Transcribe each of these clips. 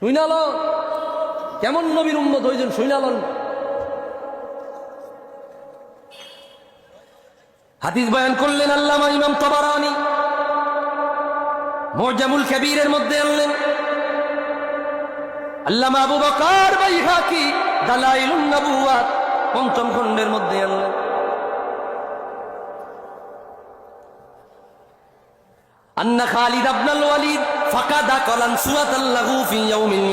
শুনাল কেমন নবীর উম্মত হইছেন শুনাল হাতিস বয়ান করলেন আল্লামা ইমাম তবারানি। মোজামুল কবিরের মধ্যে আনলেন। আল্লামা আবু বকর বাই হাকি দালাইল নবুয়াত পঞ্চম খণ্ডের মধ্যে আনলেন। আন্না খালিদ আবনাল ওয়ালিদ ফাকাদা কলান সুয়াত আল্লাহু ফি ইয়াউমিন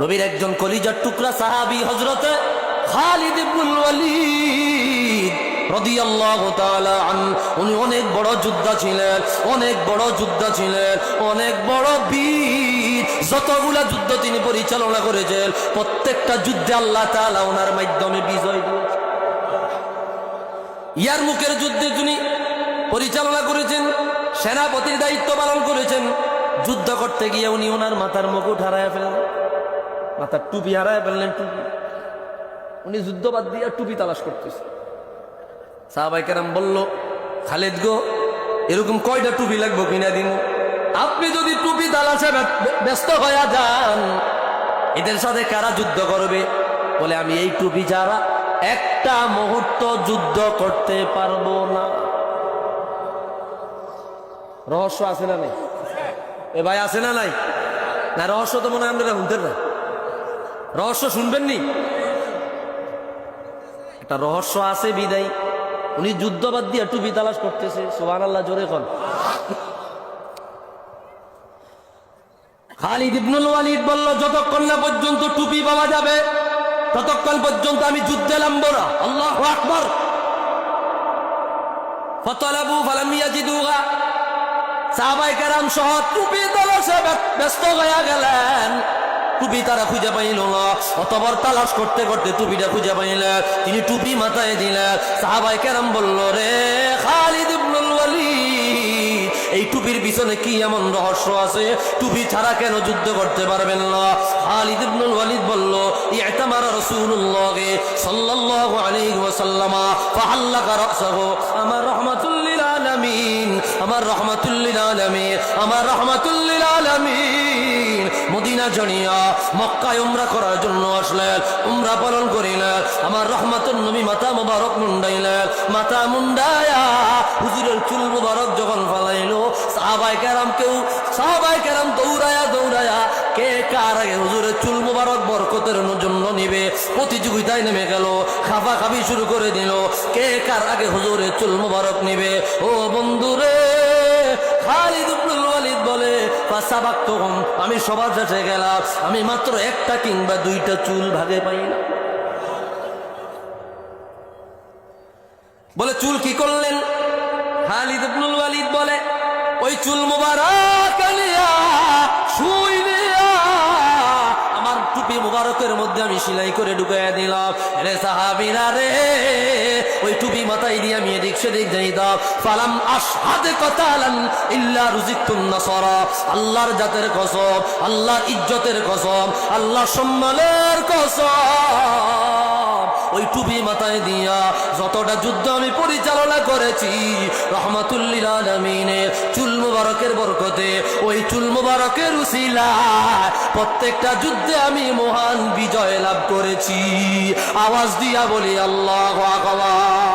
নবীর একজন কলিজার টুকরা সাহাবী হজরতে খালিদ ইবনুল ওয়ালিদ উনি অনেক বড় যোদ্ধা ছিলেন, অনেক বড় যোদ্ধা ছিলেন, অনেক বড় বীর। যতগুলা যুদ্ধ তিনি পরিচালনা করেছেন, প্রত্যেকটা যুদ্ধে আল্লাহ তাআলা ওনার মাধ্যমে বিজয় দিয়েছেন। ইয়ার মুখের যুদ্ধে তিনি পরিচালনা করেছেন সেনাপতির দায়িত্ব পালন করেছেন। যুদ্ধ করতে গিয়ে উনি ওনার মাথার মুকুট হারায় ফেললেন মাথার টুপি হারায় ফেললেন টুপি। উনি যুদ্ধ বাদ দিয়ে টুপি তালাশ করতেছে। সাহাবাই কেরাম বলল, খালেদ গো, এরকম কয়টা টুপি লাগবো কিনা দিন? আপনি যদি টুপি তালাশে ব্য- ব্যস্ত হয়ে যান, এদের সাথে কারা যুদ্ধ করবে? বলে, আমি এই টুপি যারা একটা মুহূর্ত যুদ্ধ করতে পারব না। রহস্য আছে না নাই? এ ভাই আছে না নাই? না, রহস্য তো মনে হয় আপনারা শুনতেন না রহস্য শুনবেন নি? একটা রহস্য আছে বিদায়। উনি যুদ্ধবাদ দিয়ে টুপি তালাশ করতেছে সোহান আল্লাহ জোরে কন। খালিদ ইবনুল ওয়ালিদ বলল, যতক্ষণ না পর্যন্ত টুপি পাওয়া যাবে, ততক্ষণ পর্যন্ত আমি যুদ্ধে নামবো না। আল্লাহ আকবর। ফতলাবু ফালাম ইয়াজিদুহা। সাহাবাই কেরাম সহ টুপি ব্যস্ত হয়ে গেলেন। টুপি তারা খুঁজে পাইল অতবার তালাশ করতে করতে টুপিটা খুঁজে তিনি টুপি মাথায় সাহাবাই কেরাম বলল, রে খালিদ এই টুপির পিছনে কি এমন রহস্য আছে? টুপি ছাড়া কেন যুদ্ধ করতে পারবেন না? খালিদ ইবনুল ওয়ালিদ বলল আমার আলামিন, আমার আমার রহমাতুল্লিল আলামিন। মদিনা জড়িয়া মক্কায় উমরা করার জন্য আসলেন, উমরা পালন করিলেন। আমার রহমাতুল নবী মাথা মুবারক মুন্ডাইলেন। মাথা মুন্ডায়া হুজুরের চুল মুবারক যখন ফালাইলো সাহাবাই কেরাম কেউ সাহাবাই কেরাম দৌড়ায়া দৌড়ায়া, কে কার আগে হুজুরের চুল মুবারক বরকতের জন্য নিবে, প্রতিযোগিতায় নেমে গেল খাফা খাবি শুরু করে দিল, কে কার আগে হুজুরের চুল মুবারক নিবে? ও বন্ধুরে আমি সবার কাছে গেলাম। আমি মাত্র একটা কিংবা দুইটা চুল ভাগে পাই না। বলে, চুল কি করলেন? খালিদ ইবনুল ওয়ালিদ বলে, ওই চুল মুবারক আমার টুপি মুবারকের মধ্যে আমি সেলাই করে ঢুকাইয়া দিলাম। রে সাহাবিরা রে ওই টুপি মাথায় দিয়ে আমি এদিক সেদিক যাই দাও ফালাম কথা আলান ইল্লা তুমনা সরাফ আল্লাহর জাতের কসম, আল্লাহর ইজ্জতের কসম আল্লাহ সম্মানের কসম। ওই টুপি মাথায় দিয়া যতটা যুদ্ধ আমি পরিচালনা করেছি, রহমাতুল্লিল আলমিনের চুল মুবারকের বরকতে, ওই চুল মুবারকের উসিলা প্রত্যেকটা যুদ্ধে আমি মহান বিজয় লাভ করেছি। আওয়াজ দিয়া বলি, আল্লাহ আকবার।